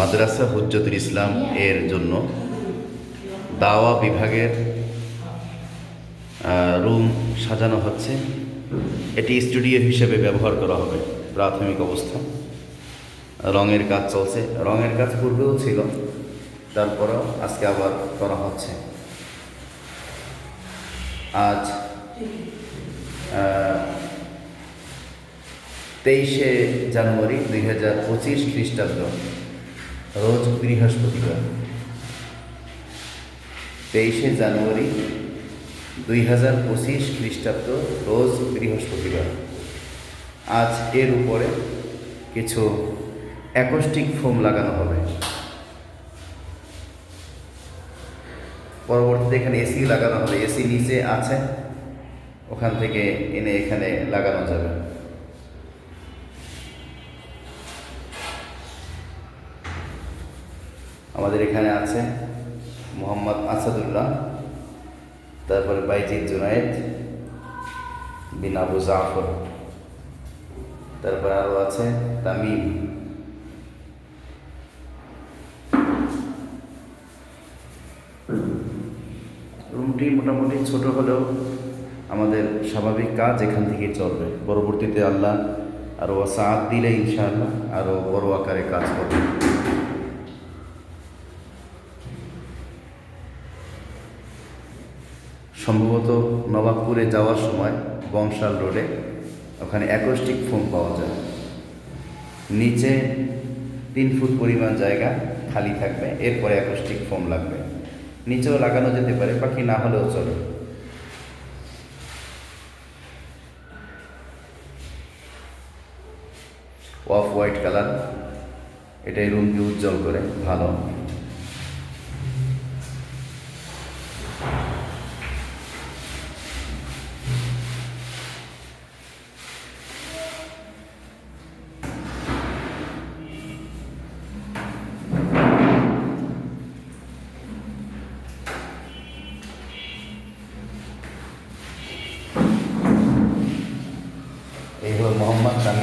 মাদ্রাসা হুজ্জতুল ইসলাম এর জন্য দাওয়া বিভাগের রুম সাজানো হচ্ছে। এটি স্টুডিও হিসেবে ব্যবহার করা হবে প্রাথমিক অবস্থা। রঙের কাজ চলছে। রঙের কাজ পূর্বেও ছিল, তারপরেও আজকে আবার করা হচ্ছে। আজ তেইশে জানুয়ারি দুই হাজার পঁচিশ খ্রিস্টাব্দ। রোজ বৃহস্পতিবার তেইশে জানুয়ারি দুই হাজার পঁচিশ খ্রিস্টাব্দ রোজ বৃহস্পতিবার আজ এর উপরে কিছু অ্যাকোস্টিক ফোম লাগানো হবে। পরবর্তীতে এখানে এসি লাগানো হবে। এসি নিচে আছে। ওখান থেকে এনে এখানে লাগানো যাবে। আমাদের এখানে আছে মোহাম্মদ আসাদুল্লাহ, তারপরে বাইজিদ জুনায়েদ বিন আবু জাফর, তারপরে আরও আছে তামিম। রুমটি মোটামুটি ছোট হলেও আমাদের স্বাভাবিক কাজ এখান থেকে চলবে। পরবর্তীতে আল্লাহ আরও সাথ দিলে ইনশাআল্লাহ আরও বড় আকারে কাজ করবে। সম্ভবত নবাবপুরে যাওয়ার সময় বংশাল রোডে ওখানে অ্যাকোস্টিক ফোম পাওয়া যায়। নিচে তিন ফুট পরিমাণ জায়গা খালি থাকবে, এরপরে অ্যাকোস্টিক ফোম লাগবে। নিচেও লাগানো যেতে পারে, বাকি না হলেও চলে। অফ হোয়াইট কালার এটাই রুমকে উজ্জ্বল করে, ভালো। Ibu Muhammad dan